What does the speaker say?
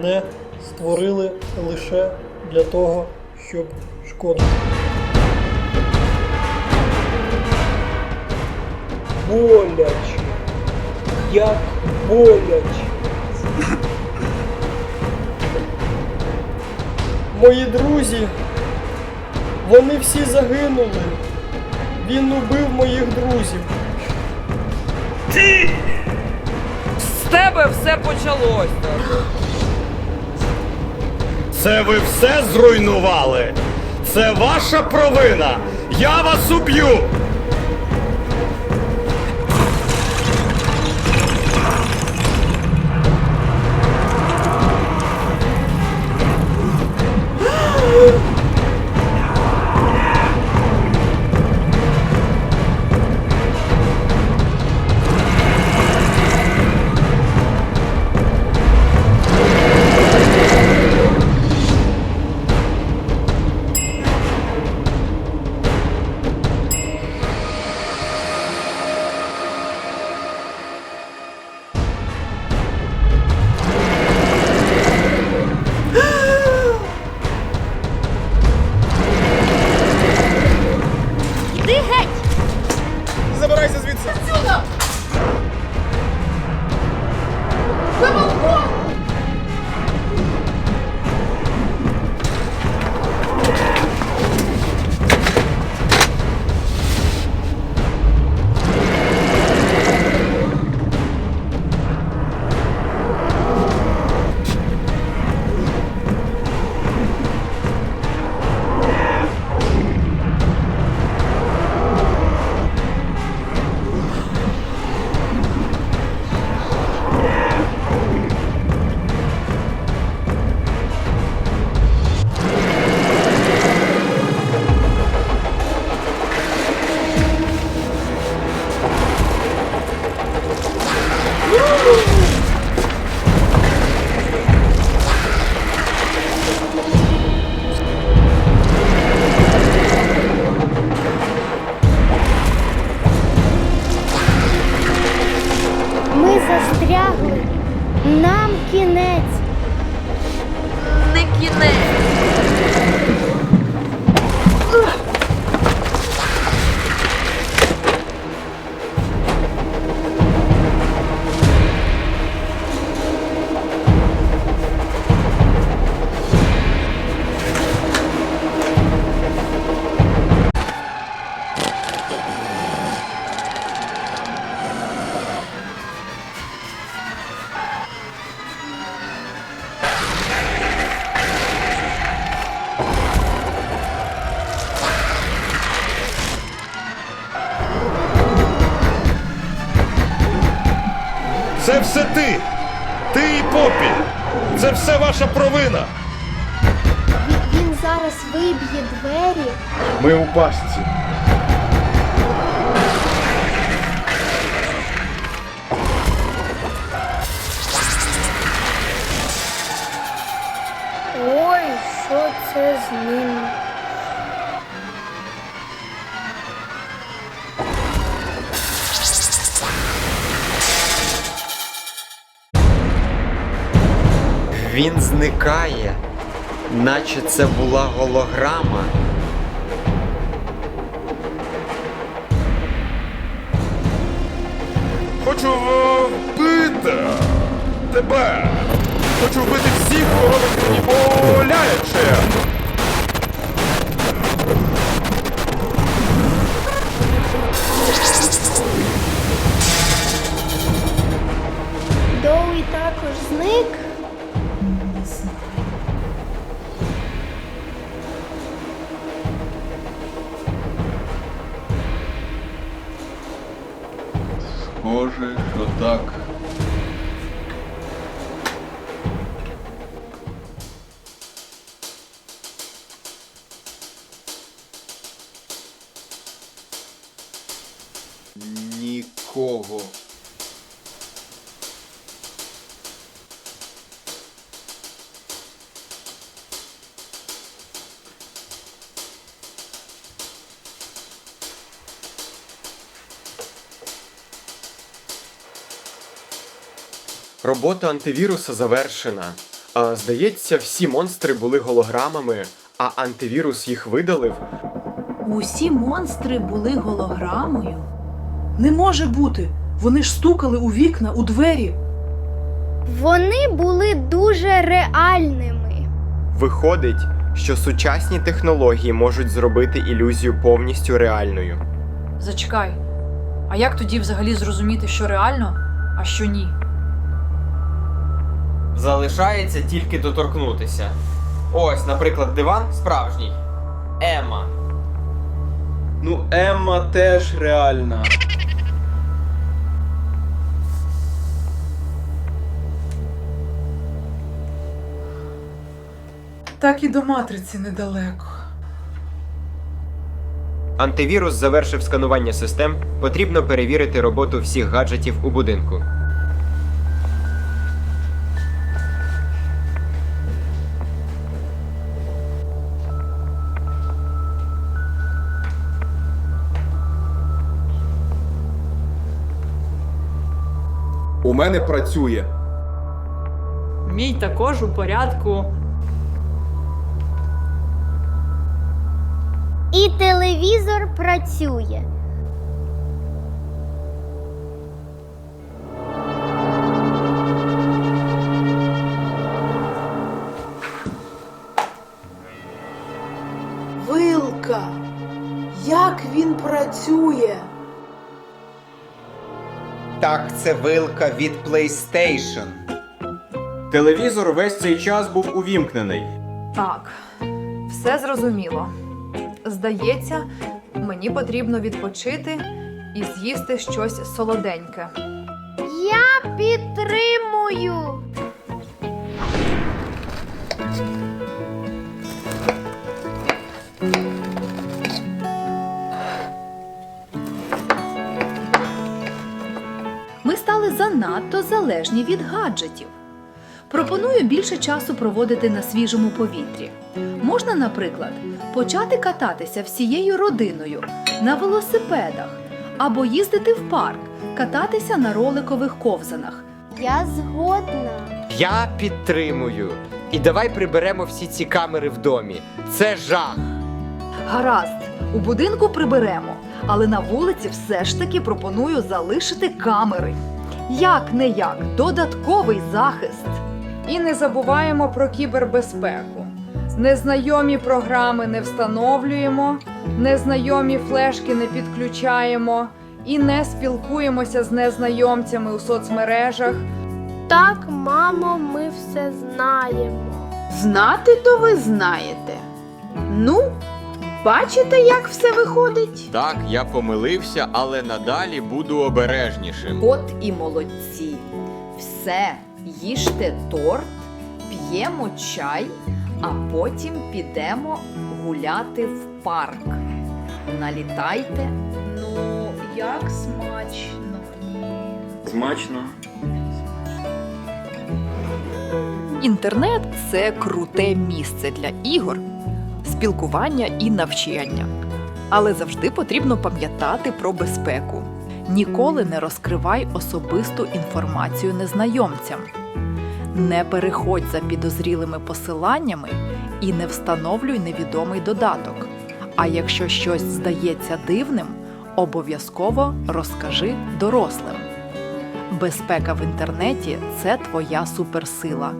Мене створили лише для того, щоб шкодити. Боляче. Як боляче. Мої друзі, вони всі загинули. Він убив моїх друзів. З тебе все почалося. Це ви все зруйнували. Це ваша провина. Я вас уб'ю. Це все ти. Ти і попі. Це все ваша провина. Він, зараз виб'є двері. Ми у пастці. Ой, що це з ним? Він зникає, наче це була голограма. Хочу вбити тебе. Хочу вбити всіх, кого робить мені боляче. Доуї також зник. Схоже, що так. Нікого. Робота антивіруса завершена. А, здається, всі монстри були голограмами, а антивірус їх видалив. Усі монстри були голограмою. Не може бути. Вони ж стукали у вікна, у двері. Вони були дуже реальними. Виходить, що сучасні технології можуть зробити ілюзію повністю реальною. Зачекай. А як тоді взагалі зрозуміти, що реально, а що ні? Залишається тільки доторкнутися. Ось, наприклад, диван справжній. Ема. Ну, Емма теж реальна. Так і до матриці недалеко. Антивірус завершив сканування систем. Потрібно перевірити роботу всіх гаджетів у будинку. Мене працює. Мій також у порядку. І телевізор працює. Вилка! Як він працює? Так, це вилка від PlayStation. Телевізор весь цей час був увімкнений. Так, все зрозуміло. Здається, мені потрібно відпочити і з'їсти щось солоденьке. Я підтримую. Занадто залежні від гаджетів. Пропоную більше часу проводити на свіжому повітрі. Можна, наприклад, почати кататися всією родиною на велосипедах або їздити в парк, кататися на роликових ковзанах. Я згодна. Я підтримую. І давай приберемо всі ці камери в домі. Це жах. Гаразд, у будинку приберемо, але на вулиці все ж таки пропоную залишити камери. Як не як, додатковий захист. І не забуваємо про кібербезпеку. Незнайомі програми не встановлюємо, незнайомі флешки не підключаємо і не спілкуємося з незнайомцями у соцмережах. Так, мамо, ми все знаємо. Знати то ви знаєте. Ну, бачите, як все виходить? Так, я помилився, але надалі буду обережнішим. От і молодці. Все, їжте торт, п'ємо чай, а потім підемо гуляти в парк. Налітайте. Ну, як смачно. Смачно. Інтернет це круте місце для ігор, спілкування і навчання. Але завжди потрібно пам'ятати про безпеку. Ніколи не розкривай особисту інформацію незнайомцям. Не переходь за підозрілими посиланнями і не встановлюй невідомий додаток. А якщо щось здається дивним, обов'язково розкажи дорослим. Безпека в інтернеті це твоя суперсила.